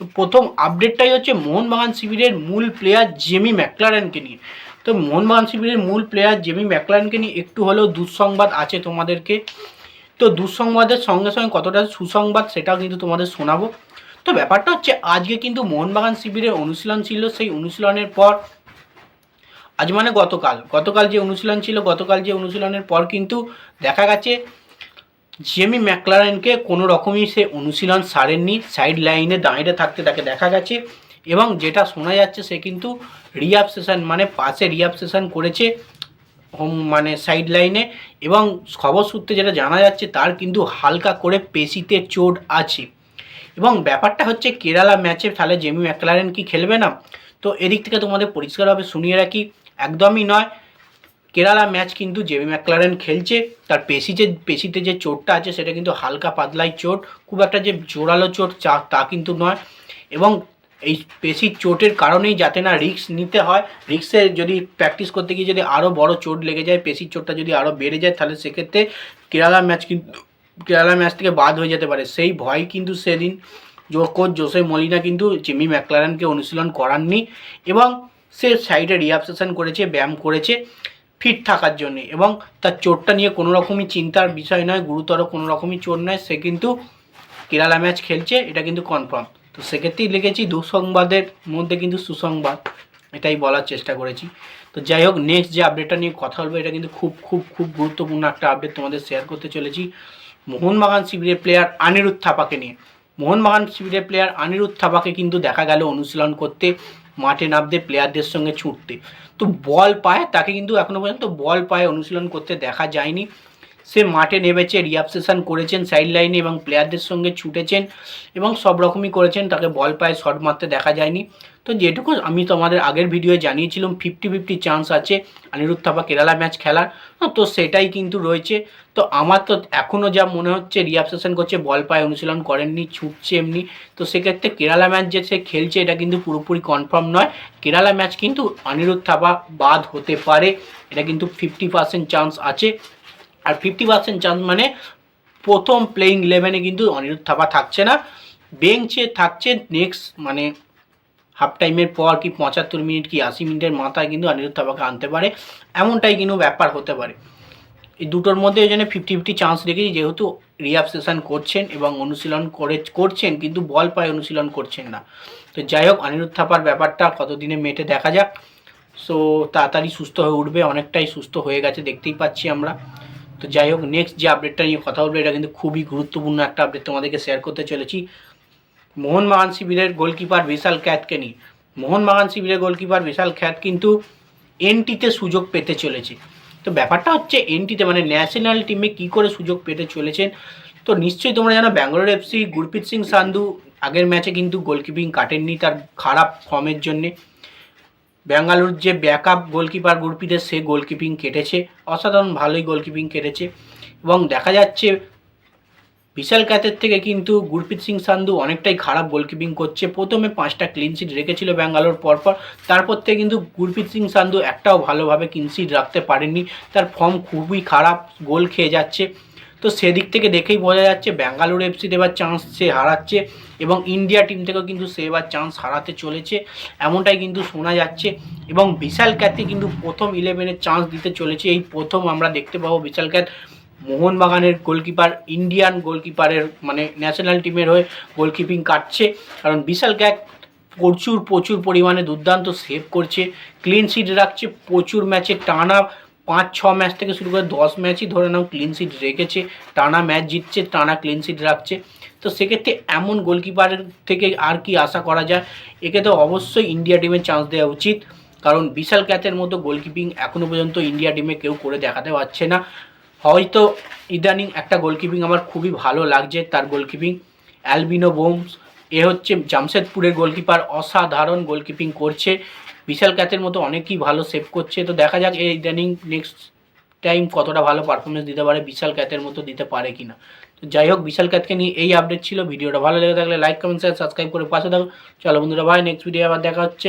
তো প্রথম আপডেটটাই হচ্ছে মোহনবাগান শিবিরের মূল প্লেয়ার জেমি ম্যাকলারেনকে নিয়ে। তো মোহনবাগান শিবিরের মূল প্লেয়ার জেমি ম্যাকলারেনকে নিয়ে একটু হলেও দুঃসংবাদ আছে তোমাদেরকে। তো দুঃসংবাদের সঙ্গে সঙ্গে কতটা সুসংবাদ সেটাও কিন্তু তোমাদের শোনাবো। তো ব্যাপারটা হচ্ছে, আজকে কিন্তু মোহনবাগান শিবিরের অনুশীলন ছিল, সেই অনুশীলনের পর, আজ মানে গতকাল। গতকাল যে অনুশীলন ছিল, গতকাল যে অনুশীলনের পর কিন্তু দেখা গেছে জেমি ম্যাকলারেনকে কোনো রকমই সে অনুশীলন সারেননি সাইড লাইনে দাঁড়িয়ে থাকতে তাকে দেখা গেছে এবং যেটা শোনা যাচ্ছে সে কিন্তু রিয়াপ সেশন মানে পাশে রিয়াপ সেশন করেছে হোম মানে সাইড লাইনে এবং খবর সূত্রে যেটা জানা যাচ্ছে তার কিন্তু হালকা করে পেশিতে চোট আছে। এবং ব্যাপারটা হচ্ছে কেরালা ম্যাচে তাহলে জেমি ম্যাকলারেন কি খেলবে না? তো এদিক থেকে তোমাদের পরিষ্কারভাবে শুনিয়ে রাখি, একদমই নয়। কেরালা ম্যাচ কিন্তু জেমি ম্যাকলারেন খেলছে। তার পেশি যে পেশিতে যে চোটটা আছে, সেটা কিন্তু হালকা পাতলাই চোট, খুব একটা যে জোরালো চোট চা- তা কিন্তু নয়। এবং এই পেশির চোটের কারণেই যাতে না রিক্স নিতে হয় রিক্সে যদি প্র্যাকটিস করতে গিয়ে যদি আরও বড় চোট লেগে যায় পেশির চোটটা যদি আরও বেড়ে যায়, তাহলে সেক্ষেত্রে কেরালা ম্যাচ কিন্তু কেরালা ম্যাচ থেকে বাদ হয়ে যেতে পারে। সেই ভয় কিন্তু সেদিন কোচ জোসে মলিনা কিন্তু জিমি ম্যাকলারেনকে অনুশীলন করাননি এবং সে সাইডে রিহাবসেশন করেছে, ব্যায়াম করেছে। ফিট থাকার জন্য। এবং তার চোটটা নিয়ে কোনো রকমই চিন্তার বিষয় নয়, গুরুতর কোনো রকমই চোট নয়, সে কিন্তু কেরালা ম্যাচ খেলছে, এটা কিন্তু কনফার্ম তো সেক্ষেত্রেই লিখেছি, দুঃসংবাদের মধ্যে কিন্তু সুসংবাদ, এটাই বলার চেষ্টা করেছি। তো যাই হোক নেক্সট যে আপডেটটা নিয়ে কথা বলব, এটা কিন্তু খুব খুব খুব গুরুত্বপূর্ণ একটা আপডেট তোমাদের শেয়ার করতে চলেছি। মোহনবাগান শিবিরের প্লেয়ার আনিরুদ্ধ থাপাকে নিয়ে। মোহনবাগান শিবিরের প্লেয়ার আনিরুদ্ধ থাপাকে কিন্তু দেখা গেল অনুশীলন করতে। মাঠে নামতে প্লেয়ারদের সঙ্গে ছুটতে। তো বল পায়, তাকে কিন্তু এখনও পর্যন্ত বল পায় অনুশীলন করতে দেখা যায়নি। সে মাঠে নেমেছে রিয়াপসেশন করেছেন সাইড লাইনে এবং প্লেয়ারদের সঙ্গে ছুটেছেন এবং সব রকমই করেছেন তাকে বল পায়ে শট মারতে দেখা যায়নি। তো যেটুকু আমি তোমাদের আগের ভিডিওয়ে জানিয়েছিলাম ফিফটি ফিফটি চান্স আছে অনিরুদ্ধ থাপা কেরালা ম্যাচ খেলার। হ্যাঁ, তো সেটাই কিন্তু রয়েছে। তো আমার তো এখনও যা মনে হচ্ছে রিয়াপসেশন করছে বল পায়ে অনুশীলন করেননি ছুটছে এমনি। তো সেক্ষেত্রে কেরালা ম্যাচ যে সে খেলছে এটা কিন্তু পুরোপুরি কনফার্ম নয়। কেরালা ম্যাচ কিন্তু অনিরুদ্ধ থাপা বাদ হতে পারে। এটা কিন্তু ফিফটি পার্সেন্ট চান্স আছে। আর ফিফটি পার্সেন্ট চান্স মানে প্রথম প্লেইং ইলেভেনে কিন্তু অনিরুদ্ধ থাপা থাকছে না। বেঞ্চে থাকছে নেক্সট মানে হাফ টাইমের পর কি পঁচাত্তর মিনিট কি আশি মিনিটের মাথায় কিন্তু অনিরুদ্ধ থাপাকে আনতে পারে। এমনটাই কিন্তু ব্যাপার হতে পারে। এই দুটোর মধ্যে ওই জন্য ফিফটি ফিফটি চান্স রেখেছি, যেহেতু রিহাব সেশন করছেন এবং অনুশীলন করে, করছেন কিন্তু বল পায়ে অনুশীলন করছেন না। তো যাই হোক, অনিরুদ্ধ থাপার ব্যাপারটা কতদিনে মেটে দেখা যাক। সো তাড়াতাড়ি সুস্থ হয়ে উঠবে, অনেকটাই সুস্থ হয়ে গেছে, দেখতেই পাচ্ছি আমরা। তো যাই হোক নেক্সট যে আপডেটটা নিয়ে কথা বলব, এটা কিন্তু খুবই গুরুত্বপূর্ণ একটা আপডেট তোমাদেরকে শেয়ার করতে চলেছি। মোহন মোহনবাগান শিবিরের গোলকিপার বিশাল খ্যাতকে নিয়ে। মোহনবাগান শিবিরের গোলকিপার বিশাল খ্যাত কিন্তু এনটিতে সুযোগ পেতে চলেছে। তো ব্যাপারটা হচ্ছে এনটিতে মানে ন্যাশনাল টিমে কি করে সুযোগ পেতে চলেছেন? তো নিশ্চয়ই তোমরা জানো ব্যাঙ্গালোর এফসি গুরপ্রীত সিং সান্ধু আগের ম্যাচে কিন্তু গোলকিপিং কাটেননি তার খারাপ ফর্মের জন্যে। ব্যাঙ্গালোর যে ব্যাকআপ গোলকিপার গুরপ্রীতের সে গোলকিপিং কেটেছে। অসাধারণ ভালোই গোলকিপিং কেটেছে। এবং দেখা যাচ্ছে বিশাল ক্যাথের থেকে কিন্তু গুরপ্রীত সিং সান্ধু অনেকটাই খারাপ গোলকিপিং করছে। প্রথমে পাঁচটা ক্লিন সিট রেখেছিল ব্যাঙ্গালোর, পরপর তারপর থেকে কিন্তু গুরপ্রীত সিং সান্ধু একটাও ভালোভাবে ক্লিন সিট রাখতে পারেননি। তার ফর্ম খুবই খারাপ, গোল খেয়ে যাচ্ছে। তো সেদিক থেকে দেখেই বোঝা যাচ্ছে ব্যাঙ্গালোর এফসিতে এবার চান্স সে হারাচ্ছে এবং ইন্ডিয়া টিম থেকেও কিন্তু সে এবার চান্স হারাতে চলেছে। এমনটাই কিন্তু শোনা যাচ্ছে এবং বিশাল ক্যাথে কিন্তু প্রথম ইলেভেনের চান্স দিতে চলেছে। এই প্রথম আমরা দেখতে পাবো বিশাল ক্যাথ মোহনবাগানের গোলকিপার ইন্ডিয়ান গোলকিপারের মানে ন্যাশনাল টিমের হয়ে গোলকিপিং কাটছে। কারণ বিশাল ক্যাক প্রচুর প্রচুর পরিমাণে দুর্দান্ত সেভ করছে। ক্লিন সিট রাখছে, প্রচুর ম্যাচে টানা পাঁচ ছ ম্যাচ থেকে শুরু করে দশ ম্যাচই ধরে নাও ক্লিন সিট রেখেছে, টানা ম্যাচ জিতছে, টানা ক্লিন সিট রাখছে। তো সেক্ষেত্রে এমন গোলকিপারের থেকে আর কি আশা করা যায়? একে তো অবশ্যই ইন্ডিয়া টিমে চান্স দেওয়া উচিত। কারণ বিশাল ক্যাথের মতো গোলকিপিং এখনও পর্যন্ত ইন্ডিয়া টিমে কেউ করে দেখাতে পারছে না। হয়তো ইদানিং একটা গোলকিপিং আমার খুবই ভালো লাগছে, তার গোলকিপিং অ্যালবিনো বোমস এ হচ্ছে জামশেদপুরের গোলকিপার অসাধারণ গোলকিপিং করছে। বিশাল ক্যাথের মতো অনেকই ভালো সেভ করছে। তো দেখা যাক এই ইদানিং নেক্সট টাইম কতটা ভালো পারফরমেন্স দিতে পারে, বিশাল ক্যাথের মতো দিতে পারে কিনা। তো যাই হোক, বিশাল ক্যাথকে নিয়ে এই আপডেট ছিল। ভিডিওটা ভালো লেগে থাকলে লাইক কমেন্ট শেয়ার সাবস্ক্রাইব করে পাশে থাকো। চলো বন্ধুরা ভাই নেক্সট ভিডিও আবার দেখা হচ্ছে।